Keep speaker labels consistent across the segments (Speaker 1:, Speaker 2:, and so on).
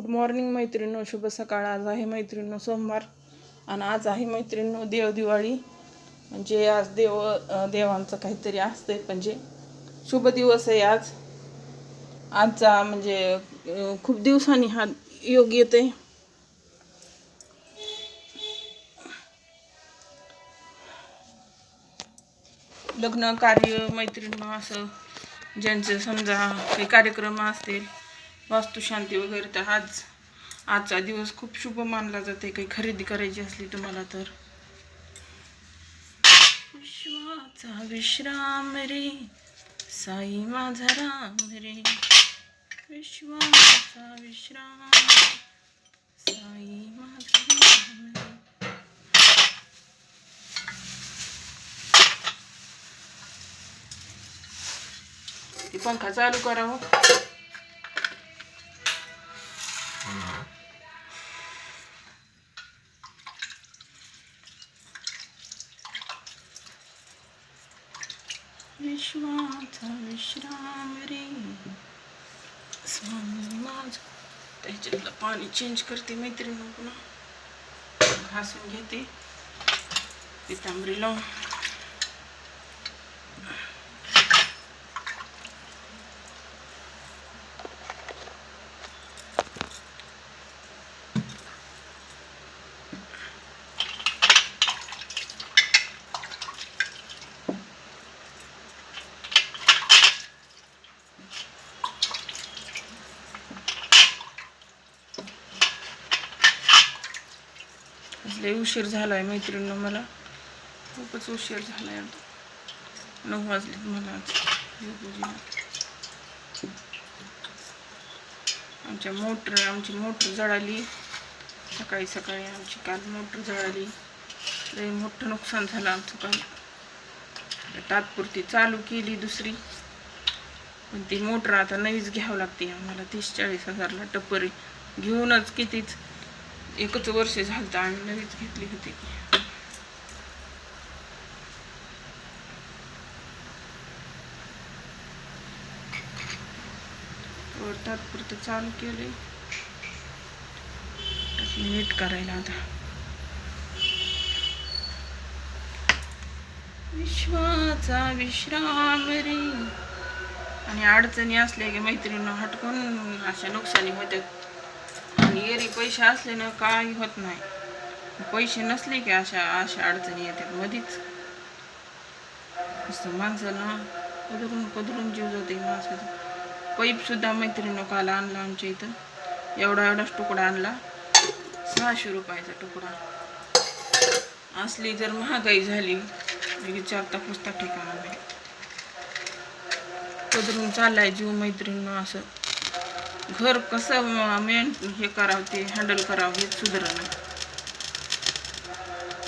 Speaker 1: Good morning मैत्रिणो शुभ सकाळ. आज आहे मैत्रिणो सोमवार. आणि आज आहे मैत्रिणो देव दिवाळी. म्हणजे आज देव देवांचं काहीतरी असतंय. म्हणजे शुभ दिवस आहे आज. आजचा म्हणजे खूप दिवसांनी हा योग येते लग्न कार्य मैत्रिणी असं ज्यांचे समजा काही कार्यक्रम असतील वास्तुशांती वगैरे तर आज आजचा दिवस खूप शुभ मानला जाते काही खरेदी करायची असली तुम्हाला तर. विश्वाचा विश्राम रे साई माझा राम रे. विश्वाचा विश्राम साई माझा राम रे. ते पंखा चालू करा विश्वाचा विश्राम रे. स्वामी माझ त्याच्यातलं पाणी चेंज करते मैत्रिणी पुन्हा. घासून घेते. पितांबरी लावून लय उशीर झाला आहे मैत्रिणीनं मला. खूपच उशीर झालाय आता. नऊ वाजले मला आमच्या मोटर आमची मोटर जळाली. सकाळी सकाळी आमची काल मोटर जळाली. लई मोठं नुकसान झालं आमचं काल तात्पुरती चालू केली दुसरी. पण ती मोटर आता नवीच घ्यावं लागते आम्हाला. तीस चाळीस हजारला टपरी. घेऊनच कितीच एकच वर्ष झालं आम्ही नवीच घेतली होती. वर तात्पुरतं चालू केले नीट करायला आता. विश्वाचा विश्राम रे. आणि अडचणी असल्या की मैत्रिणी हटकून अशा नुकसानी होत्यात आणि एरी पैसे असले ना काही होत नाही. पैसे नसले की अशा अशा अडचणी येतात मधीच. माणसं माणसाला पदरून पदरून जीव जाते माणसाचा. पैपसुद्धा मैत्रिणी काल आणला आमच्या इथं. एवढा एवढाच तुकडा आणला. सहाशे रुपयाचा तुकडा. असली जर महागाई झाली विचार पुसता ठिकाणा नाही पदरून चाललाय जीव मैत्रिणीनं असं. घर कसं मेन हे करावं ते हँडल करावं हे सुधारणं.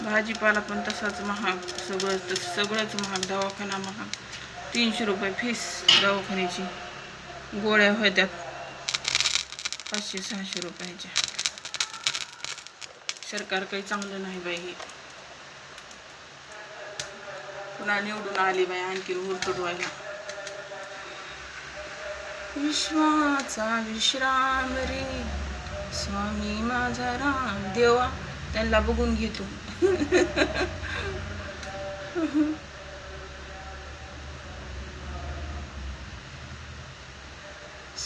Speaker 1: भाजीपाला पण तसाच महाग सगळं सगळंच महाग दवाखाना महाग. तीनशे रुपये फीस दवाखान्याची. गोळ्या होत्यात पाचशे सहाशे रुपयाच्या. सरकार काही चांगलं नाही बाई. हे. पुन्हा निवडून आली बाई आणखी उरतड व्हायला. विश्वाचा विश्राम रे. स्वामी माझा राम देवा त्यांना बघून घेतो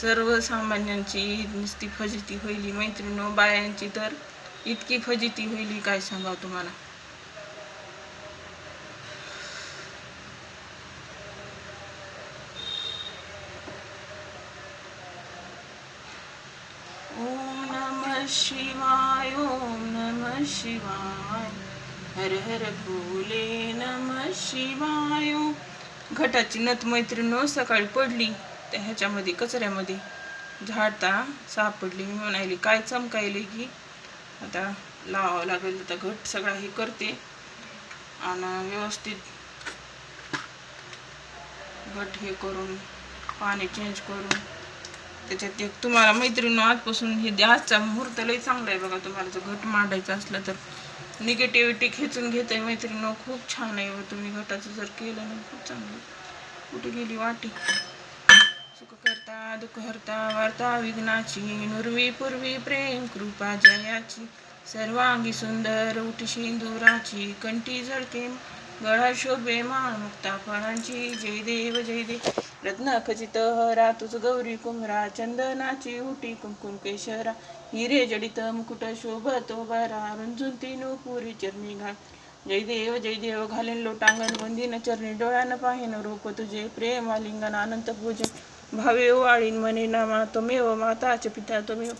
Speaker 1: सर्वसामान्यांची नुसती फजिती होईली मैत्रिणी बायांची तर इतकी फजिती होईली काय सांगावं तुम्हाला ओम नमः शिवाय ओम नमः शिवाय। हर हर भोले नमः शिवाय। घटाची नथ मैत्रिणी सकाळी पडली त्या ह्याच्यामध्ये कचऱ्यामध्ये झाडता सापडली. मी म्हणाली काय चमकायले की आता लावावं लागेल आता घट सगळा हे करते. आणि व्यवस्थित घट हे करून पाणी चेंज करून त्याच्यात एक तुम्हाला मैत्रिणी आजपासून हे आजचा मुहूर्त लई चांगला आहे बघा तुम्हाला जर घट मांडायचं असलं तर. निगेटिव्हिटी खेचून घेते मैत्रिणी खूप छान आहे व तुम्ही घटाचं जर केलं ना खूप चांगलं कुठे गेली वाटी? सुख करता दुःख दुःखहर्ता वार्ता विघ्नाची नुरवी पूर्वी प्रेम कृपा जयाची. सर्वांगी सुंदर उठी सिंदुराची कंठी झळके गळा शोभे मुक्ता फळांची जय देव जय देव. रत्न खचित हरा तुझ गौरी कुमरा चंदनाची उटी कुमकुम केशरा. हिरे जडित मुकुट शोभतो बरा रुंजून तीनू पुरी चरणी घाल. जय देव जय देव घालेन लोटांगण वंदिन चरणी डोळ्यानं पाहिन रूप तुझे प्रेम आलिंगन अनंत पूजन भावे वाळीन मने नामा त्वमेव माताच पिता तुम्ही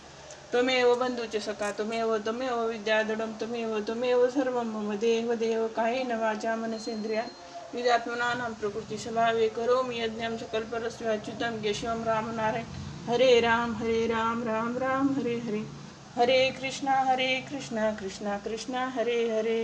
Speaker 1: त्वमेव बंधूचे सखा त्वमेव त्वमेव विद्याधडम त्वमेव त्वमेव सर्वं मम देव देव कायेन वाचा मनसेंद्रिया विद्यात्मनानां प्रकृती स्वभावे करोमि यज्ञं सकल्परस्व अच्युतं केशवं रामनारायण। हरे राम हरे राम राम राम हरे हरे। हरे कृष्णा हरे कृष्णा कृष्णा कृष्णा हरे हरे।